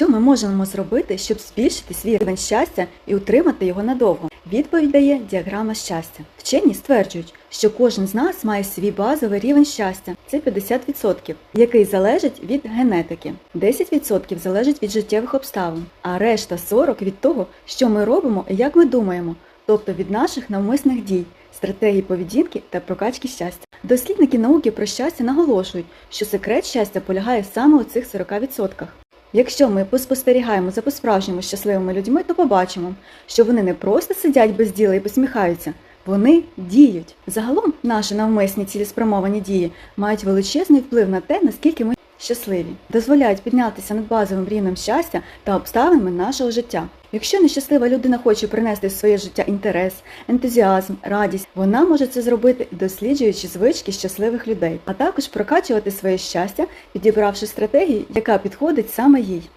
Що ми можемо зробити, щоб збільшити свій рівень щастя і утримати його надовго? Відповідь дає діаграма щастя. Вчені стверджують, що кожен з нас має свій базовий рівень щастя це 50%, який залежить від генетики, 10% залежить від життєвих обставин, а решта 40% від того, що ми робимо і як ми думаємо, тобто від наших навмисних дій, стратегій поведінки та прокачки щастя. Дослідники науки про щастя наголошують, що секрет щастя полягає саме у цих 40%. Якщо ми поспостерігаємо за по-справжньому щасливими людьми, то побачимо, що вони не просто сидять без діла і посміхаються, вони діють. Загалом наші навмисні цілеспрямовані дії мають величезний вплив на те, наскільки ми щасливі, дозволяють піднятися над базовим рівнем щастя та обставинами нашого життя. Якщо нещаслива людина хоче принести в своє життя інтерес, ентузіазм, радість, вона може це зробити, досліджуючи звички щасливих людей, а також прокачувати своє щастя, підібравши стратегію, яка підходить саме їй.